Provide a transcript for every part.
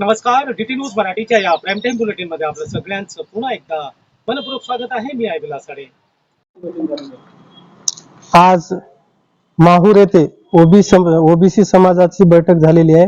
नमस्कार DT news मराठीच्या या प्राईम टाइम बुलेटिनमध्ये आपलं सगळ्यांचं पुन्हा एकदा मनपूर्वक स्वागत आहे. मी आहे साडे आज माहूर येथे ओबीसी ओबीसी समाजाची बैठक झालेली आहे.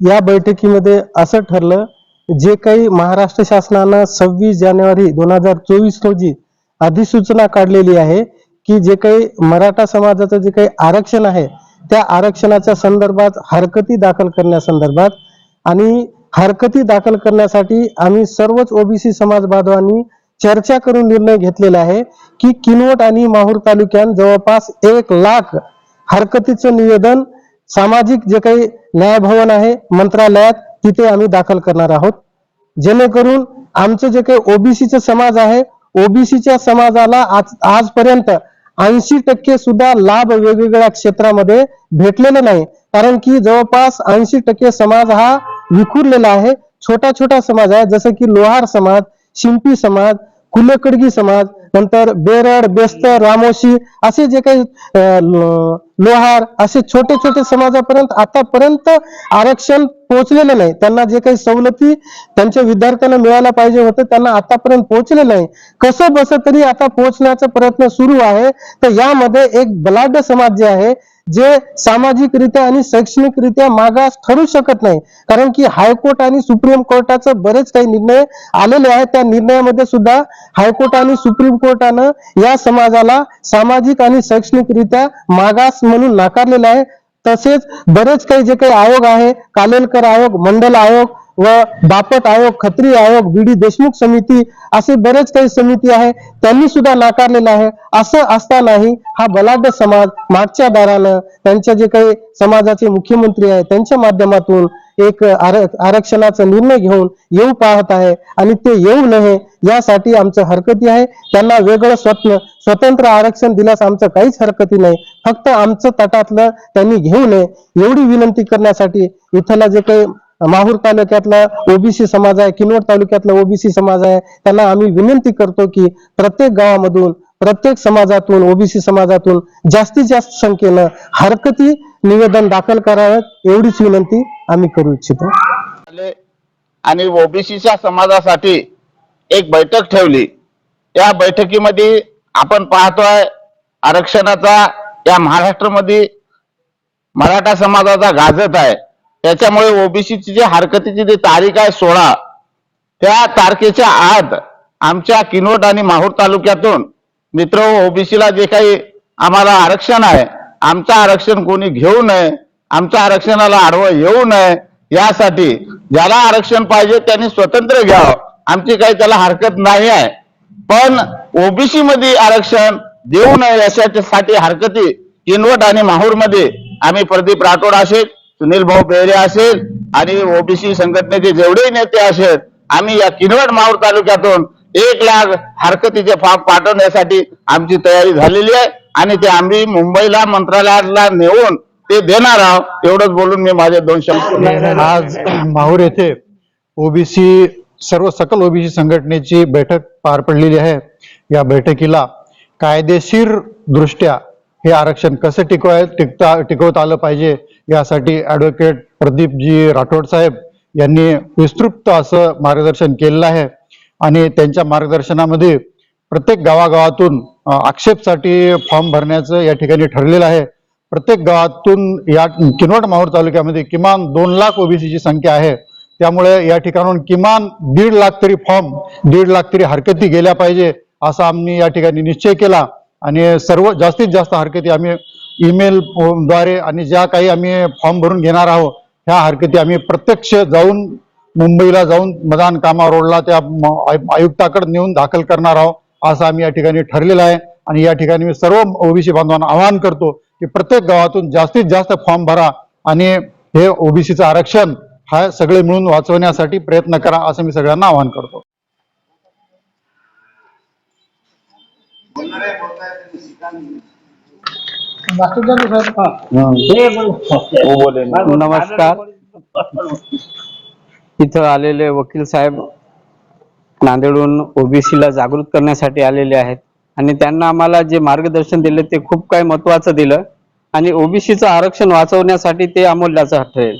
या बैठकीमध्ये असं ठरलं जे काही महाराष्ट्र शासनानं सव्वीस जानेवारी दोन हजार चोवीस रोजी अधिसूचना काढलेली आहे की जे काही मराठा समाजाचं जे काही आरक्षण आहे त्या आरक्षणाच्या संदर्भात हरकती दाखल करण्यासंदर्भात आणि हरकती दाखल करण्यासाठी आम्ही सर्वच ओबीसी समाज बांधवांनी चर्चा करून निर्णय घेतलेला आहे की किनवट आणि माहूर तालुक्यात जवळपास एक लाख हरकतीचं निवेदन सामाजिक जे काही न्यायभवन आहे मंत्रालयात तिथे आम्ही दाखल करणार आहोत. जेणेकरून आमचं जे काही ओबीसीचं समाज आहे ओबीसीच्या समाजाला आज आजपर्यंत ऐंशी टक्के सुद्धा लाभ वेगवेगळ्या क्षेत्रामध्ये भेटलेला नाही. कारण की जवळपास ऐंशी टक्के समाज हा विखुरलेला आहे. छोटा छोटा समाज आहे. जसं की लोहार समाज शिंपी समाज कुलकडगी समाज नंतर बेरड बेस्त रामोशी असे जे काही लोहार असे छोटे छोटे समाजापर्यंत आतापर्यंत आरक्षण पोहोचलेलं नाही. त्यांना जे काही सवलती त्यांच्या विद्यार्थ्यांना मिळायला पाहिजे होतं त्यांना आतापर्यंत पोहोचले नाही. कसं बस तरी आता पोहोचण्याचा प्रयत्न सुरू आहे. तर यामध्ये एक बलाढ्य समाज जे आहे जे सामाजिकरित्या आणि शैक्षणिकरित्या मागास ठरू शकत नाही. कारण की हायकोर्ट आणि सुप्रीम कोर्टाचं बरेच काही निर्णय आलेले आहेत. त्या निर्णयामध्ये सुद्धा हायकोर्ट आणि सुप्रीम कोर्टानं या समाजाला सामाजिक आणि शैक्षणिकरित्या मागास म्हणून नाकारलेलं आहे. तसेच बरेच काही जे काही आयोग आहे कालेलकर आयोग मंडल आयोग व बापट आयोग खत्री आयोग बीडी देशमुख समिती असे बरेच काही समिती आहे. त्यांनी सुद्धा नाकारलेलं आहे. असं असतानाही हा बलाढ्य समाज मागच्या दारानं त्यांच्या जे काही समाजाचे मुख्यमंत्री आहे त्यांच्या माध्यमातून एक आर- आरक्षणाचा निर्णय घेऊन येऊ पाहत आहे. आणि ते येऊ नये यासाठी आमचं हरकती आहे. त्यांना वेगळं स्वप्न स्वतंत्र आरक्षण दिल्यास आमचं काहीच हरकती नाही. फक्त आमचं तटातलं त्यांनी घेऊ नये. एवढी विनंती करण्यासाठी इथला जे काही माहूर तालुक्यातला ओबीसी समाज आहे किनवट तालुक्यातला ओबीसी समाज आहे. त्यांना आम्ही विनंती करतो की प्रत्येक गावामधून प्रत्येक समाजातून ओबीसी समाजातून जास्तीत जास्त संख्येनं हरकती निवेदन दाखल करावेत एवढीच विनंती आम्ही करू इच्छितो. आणि ओबीसीच्या समाजासाठी एक बैठक ठेवली. या बैठकीमध्ये आपण पाहतोय आरक्षणाचा या महाराष्ट्रामध्ये मराठा समाजाचा गाजत आहे. त्याच्यामुळे ओबीसीची जी हरकतीची जी तारीख आहे सोळा त्या तारखेच्या आत आमच्या किनवट आणि माहूर तालुक्यातून मित्र हो, ओबीसीला जे काही आम्हाला आरक्षण आहे आमचं आरक्षण कोणी घेऊ नये आमच्या आरक्षणाला आडवं येऊ नये यासाठी ज्याला आरक्षण पाहिजे त्यांनी स्वतंत्र घ्यावं. आमची काही त्याला हरकत नाही आहे. पण ओबीसी मध्ये आरक्षण देऊ नये याच्यासाठी हरकती किनवट आणि माहूरमध्ये आम्ही प्रदीप राठोड असेल सुनील भाऊ बेहरे असेल आणि ओबीसी संघटनेचे जेवढेही नेते असेल आम्ही या किनवट माहूर तालुक्यातून एक लाख हरकतीचे फॉर्म पाठवण्यासाठी आमची तयारी झालेली आहे आणि ते आम्ही मुंबईला मंत्रालयाला नेऊन ते देणार आहोत एवढंच बोलून मी माझे दोन शब्द आज माहूर येथे ओबीसी सर्व सकल ओबीसी संघटनेची बैठक पार पडलेली आहे. या बैठकीला कायदेशीर दृष्ट्या हे आरक्षण कसं टिकवाय टिकता टिकवता आलं पाहिजे यासाठी ॲडव्होकेट प्रदीपजी राठोड साहेब यांनी विस्तृत असं मार्गदर्शन केलेलं आहे. आणि त्यांच्या मार्गदर्शनामध्ये प्रत्येक गावागावातून आक्षेपसाठी फॉर्म भरण्याचं या ठिकाणी ठरलेलं आहे. प्रत्येक गावातून या किनवट माहूर तालुक्यामध्ये किमान दोन लाख ओबीसीची संख्या आहे. त्यामुळे या ठिकाणून किमान दीड लाख तरी फॉर्म दीड लाख तरी हरकती गेल्या पाहिजे असा आम्ही या ठिकाणी निश्चय केला. आणि सर्व जास्तीत जास्त हरकती आम्ही ईमेल द्वारे आणि ज्या काही आम्ही फॉर्म भरून घेणार आहोत ह्या हरकती आम्ही प्रत्यक्ष जाऊन मुंबईला जाऊन मदान कामा रोडला त्या आयु- आयुक्ताकडे नेऊन दाखल करणार आहोत असं आम्ही या ठिकाणी ठरलेलं आहे. आणि या ठिकाणी मी सर्व ओबीसी बांधवांना आवाहन करतो की प्रत्येक गावातून जास्तीत जास्त फॉर्म भरा आणि हे ओबीसीचं आरक्षण हा सगळे मिळून वाचवण्यासाठी प्रयत्न करा असं मी सगळ्यांना आवाहन करतो. नमस्कार. इथं आलेले वकील साहेब नांदेडहून ओबीसीला जागृत करण्यासाठी आलेले आहेत. आणि त्यांना आम्हाला जे मार्गदर्शन दिले ते खूप काही महत्वाचं दिलं. आणि ओबीसीचं आरक्षण वाचवण्यासाठी ते अमूल्याचं ठरेल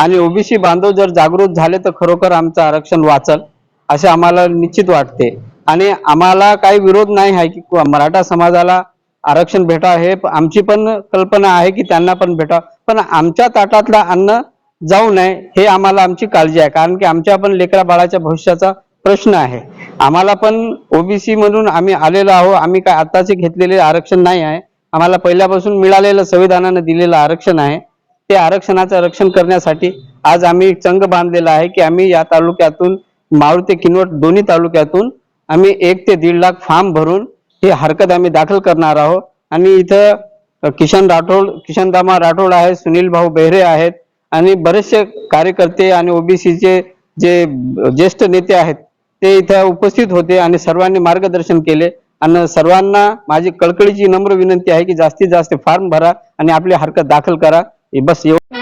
आणि ओबीसी बांधव जर जागृत झाले तर खरोखर आमचं आरक्षण वाचल असे आम्हाला निश्चित वाटते. आणि आम्हाला काही विरोध नाही आहे की मराठा समाजाला आरक्षण भेटा हे आमची पण कल्पना आहे की त्यांना पण भेटा. पण आमच्या ताटातलं अन्न जाऊ नये हे आम्हाला आमची काळजी आहे. कारण की आमच्या पण लेकरा बाळाच्या भविष्याचा प्रश्न आहे. आम्हाला पण ओबीसी म्हणून आम्ही आलेलो आहोत. आम्ही काय आताचे घेतलेले आरक्षण नाही आहे. आम्हाला पहिल्यापासून मिळालेलं संविधानानं दिलेलं आरक्षण आहे. ते आरक्षणाचं रक्षण करण्यासाठी आज आम्ही चंग बांधलेला आहे की आम्ही या तालुक्यातून मारुती ते किनवट दोन्ही तालुक्यातून आम्ही एक ते दीड लाख फॉर्म भरून ही हरकत आम्ही दाखल करणार आहोत. आणि इथं किशन राठोड किशन दामा राठोड आहेत सुनील भाऊ बेहरे आहेत आणि बरेचसे कार्यकर्ते आणि ओबीसीचे जे ज्येष्ठ नेते आहेत ते इथं उपस्थित होते आणि सर्वांनी मार्गदर्शन केले. आणि सर्वांना माझी कळकळीची नम्र विनंती आहे की जास्तीत जास्त फॉर्म भरा आणि आपली हरकत दाखल करा. बस एवढं